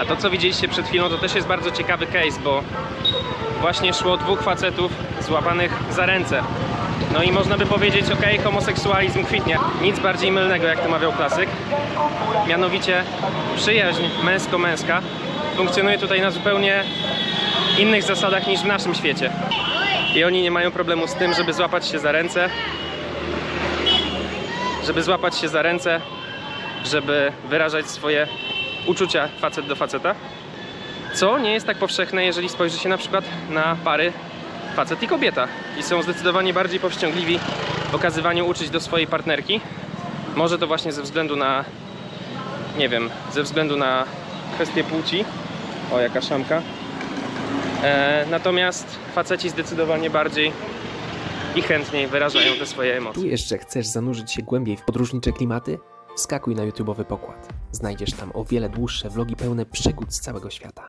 A to co widzieliście przed chwilą to też jest bardzo ciekawy case, bo właśnie szło dwóch facetów złapanych za ręce. No i można by powiedzieć, ok, homoseksualizm kwitnie. Nic bardziej mylnego, jak to mawiał klasyk. Mianowicie przyjaźń męsko-męska funkcjonuje tutaj na zupełnie innych zasadach niż w naszym świecie. I oni nie mają problemu z tym, żeby złapać się za ręce, żeby złapać się za ręce, żeby wyrażać swoje uczucia facet do faceta. Co nie jest tak powszechne, jeżeli spojrzy się na przykład na pary facet i kobieta. I są zdecydowanie bardziej powściągliwi w okazywaniu uczuć do swojej partnerki. Może to właśnie ze względu na, nie wiem, ze względu na kwestię płci. O, jaka szamka. E, natomiast faceci zdecydowanie bardziej i chętniej wyrażają te swoje emocje. Czujesz, że chcesz zanurzyć się głębiej w podróżnicze klimaty? Wskakuj na YouTube'owy pokład. Znajdziesz tam o wiele dłuższe vlogi pełne przygód z całego świata.